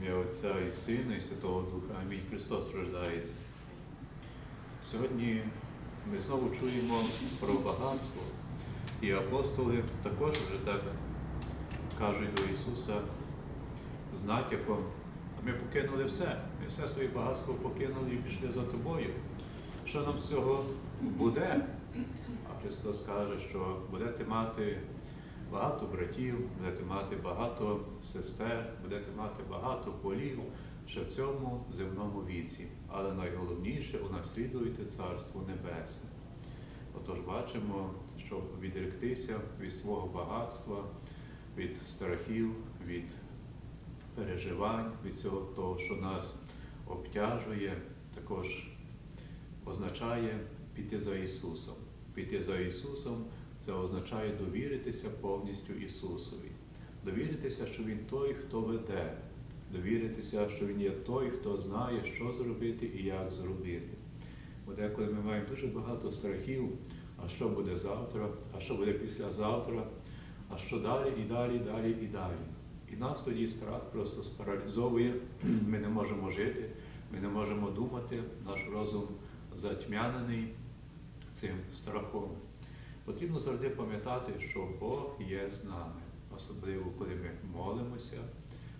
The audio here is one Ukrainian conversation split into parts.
ім'я Отця і Сина, і Святого Духа. Амінь. Христос рождається. Сьогодні ми знову чуємо про багатство. І апостоли також вже так кажуть до Ісуса з натяком. Ми покинули все. Ми все своє багатство покинули і пішли за тобою. Що нам з цього буде? А Христос каже, що будете мати багато братів, будете мати багато сестер, будете мати багато полів ще в цьому земному віці. Але найголовніше унаслідуйте Царство Небесне. Отож бачимо, що відректися від свого багатства, від страхів, від переживань, від цього того, що нас обтяжує, також означає піти за Ісусом. Піти за Ісусом це означає довіритися повністю Ісусові, довіритися, що Він той, хто веде, довіритися, що Він є той, хто знає, що зробити і як зробити. Бо деколи ми маємо дуже багато страхів, а що буде завтра, а що буде післязавтра, а що далі і далі, і далі і далі. І нас тоді страх просто спаралізовує, ми не можемо жити, ми не можемо думати, наш розум затьмянений цим страхом. Потрібно завжди пам'ятати, що Бог є з нами, особливо коли ми молимося,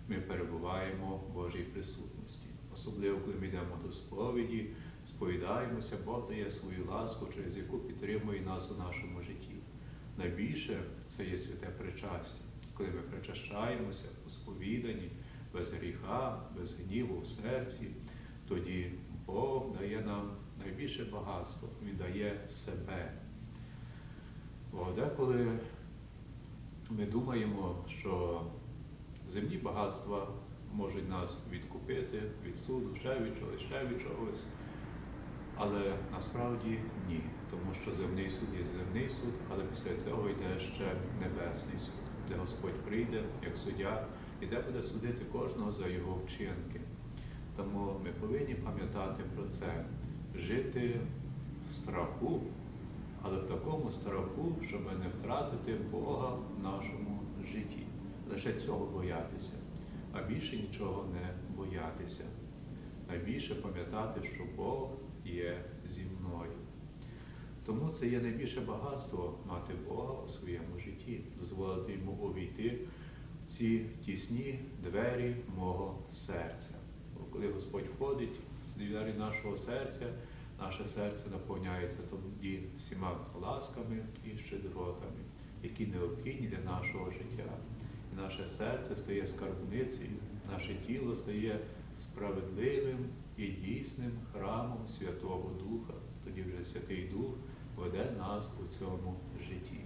ми перебуваємо в Божій присутності. Особливо, коли ми йдемо до сповіді, сповідаємося, Бог дає свою ласку, через яку підтримує нас у нашому житті. Найбільше це є святе причастя, коли ми причащаємося у сповіданні, без гріха, без гніву в серці, тоді Бог дає нам найбільше багатство, Він дає себе. Бо деколи ми думаємо, що земні багатства можуть нас відкупити від суду, ще від чогось, ще від чогось. Але насправді ні, тому що земний суд є земний суд, але після цього йде ще небесний суд, де Господь прийде як суддя і де буде судити кожного за його вчинки. Тому ми повинні пам'ятати про це, жити в страху, але в такому страху, щоб не втратити Бога в нашому житті. Лише цього боятися, а більше нічого не боятися. Найбільше пам'ятати, що Бог є зі мною. Тому це є найбільше багатство мати Бога у своєму житті, дозволити йому увійти в ці тісні двері мого серця. Бо коли Господь входить в двері нашого серця, наше серце наповняється тоді всіма ласками і щедротами, які необхідні для нашого життя. І наше серце стає скарбницею, наше тіло стає справедливим і дійсним храмом Святого Духа. Тоді вже Святий Дух веде нас у цьому житті.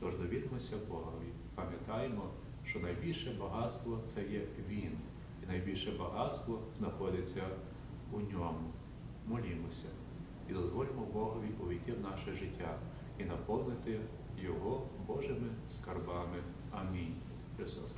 Тож довірмося Богові, пам'ятаємо, що найбільше багатство це є Він, і найбільше багатство знаходиться у ньому. Молімося і дозволимо Богові увійти в наше життя і наповнити Його Божими скарбами. Амінь. Христос.